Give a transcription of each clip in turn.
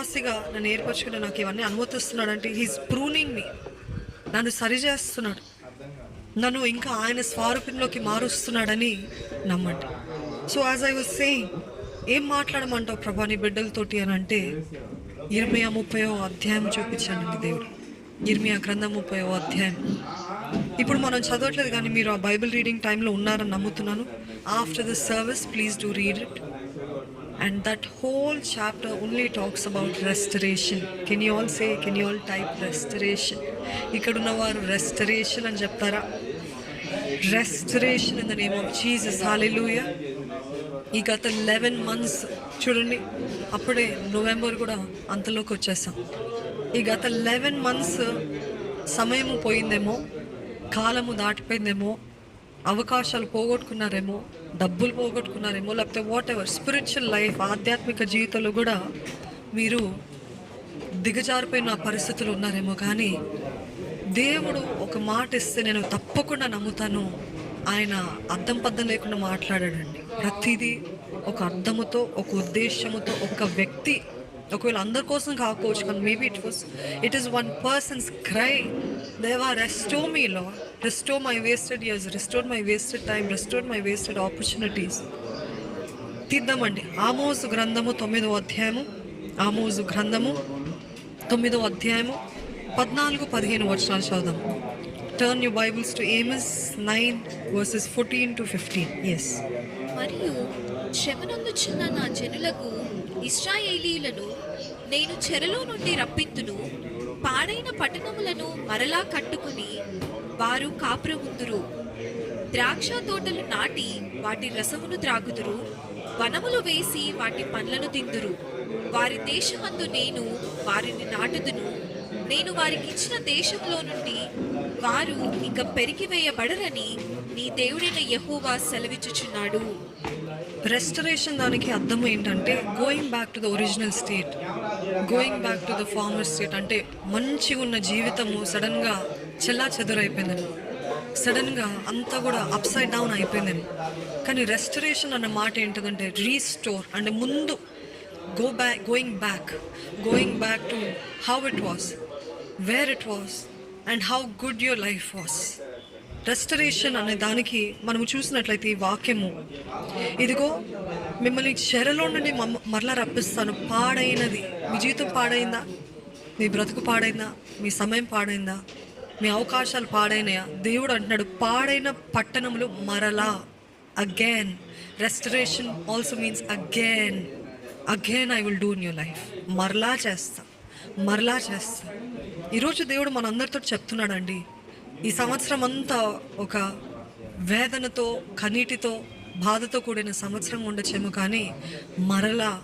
విశ్వాసిగా నన్ను ఏర్పరచుకుని నాకు ఇవన్నీ అనుమతిస్తున్నాడు అంటే హీస్ ప్రూనింగ్ మీ నన్ను సరిచేస్తున్నాడు నన్ను ఇంకా ఆయన స్వారూపంలోకి మారుస్తున్నాడని నమ్మండి. So as I was saying ఏం మాట్లాడమంటావు ప్రభా నీ బిడ్డలతోటి అని అంటే ఇరవై ముప్పయో అధ్యాయం చూపించానండి దేవుడు. ఇర్మియా గ్రంథం ముప్పయో అధ్యాయం. ఇప్పుడు మనం చదవట్లేదు కానీ మీరు ఆ బైబిల్ రీడింగ్ టైంలో ఉన్నారని నమ్ముతున్నాను. After the service please do read it and that whole chapter only talks about restoration can you all say can you all type restoration ఇక్కడ ఉన్నవారు రెస్టరేషన్ అని చెప్తారా? Restoration in the name of Jesus hallelujah ఈ గత eleven months చూడండి అప్పుడే November కూడా అంతలోకి వచ్చేసాం. ఈ గత లెవెన్ మంత్స్ సమయము పోయిందేమో కాలము దాటిపోయిందేమో అవకాశాలు పోగొట్టుకున్నారేమో డబ్బులు పోగొట్టుకున్నారేమో లేకపోతే వాట్ ఎవర్ స్పిరిచువల్ లైఫ్ ఆధ్యాత్మిక జీవితంలో కూడా మీరు దిగజారిపోయిన పరిస్థితులు ఉన్నారేమో. కానీ దేవుడు ఒక మాట ఇస్తే నేను తప్పకుండా నమ్ముతాను. ఆయన అర్థం పద్ధం లేకుండా మాట్లాడాడండి. ప్రతిదీ ఒక అర్థముతో ఒక ఉద్దేశముతో ఒక వ్యక్తి ఒకవేళ అందరి కోసం కాకపోవచ్చు కానీ maybe it was it is one persons cry దేవా restore me Lord restore my wasted years restore my wasted time restore my wasted opportunities తీద్దామండి. ఆమోజు గ్రంథము తొమ్మిదో అధ్యాయము. ఆమోజు గ్రంథము తొమ్మిదో అధ్యాయము పద్నాలుగు పదిహేను వచనాలు చదుదాం turn you Bibles to Amos nine verses fourteen to fifteen yes మరియు శ్రమనందుచున్న నా జనులకు ఇస్రాయేలీలను నేను చెరలో నుండి రప్పింతును. పాడైన పట్టణములను మరలా కట్టుకుని వారు కాపురముందురు ద్రాక్ష తోటలు నాటి వాటి రసమును త్రాగుదురు. వనములు వేసి వాటి పండ్లను తిందురు. వారి దేశమందు నేను వారిని నాటుదును. నేను వారికి ఇచ్చిన దేశంలో నుండి వారు ఇక పెరిగివేయబడరని నీ దేవుడైన యహోవా సెలవిచ్చుచున్నాడు. రెస్టరేషన్ దానికి అర్థం ఏంటంటే going back to the original state going back to the former state అంటే మంచిగా ఉన్న జీవితము సడన్గా చెల్లా చెదురైపోయిందని. సడన్గా అంతా కూడా అప్సైడ్ డౌన్ అయిపోయిందని. కానీ రెస్టరేషన్ అన్న మాట ఏంటంటే రీస్టోర్ అంటే ముందు go back going back going back to how it was where it was and how good your life was. Restoration అనే దానికి మనం చూసినట్లయితే ఈ వాక్యము ఇదిగో మిమ్మల్ని చెరలో నుండి మమ్మ- మరలా రప్పిస్తాను. పాడైనది. మీ జీవితం పాడైందా? మీ బ్రతుకు పాడైందా? మీ సమయం పాడైందా? మీ అవకాశాలు పాడైనాయా? దేవుడు అంటున్నాడు పాడైన పట్టణములు మరలా. Again restoration also means again again I will do in your life మరలా చేస్తా. మరలా చేస్తా. ఈరోజు దేవుడు మనందరితో చెప్తున్నాడండి. ఈ సంవత్సరం అంతా ఒక వేదనతో కన్నీటితో బాధతో కూడిన సంవత్సరం ఉండొచ్చేమో కానీ మరలా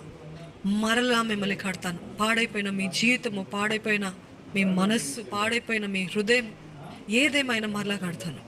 మరలా మిమ్మల్ని కడతాను. పాడైపోయిన మీ జీవితము పాడైపోయిన మీ మనస్సు పాడైపోయిన మీ హృదయం ఏదేమైనా మరలా కడతాను.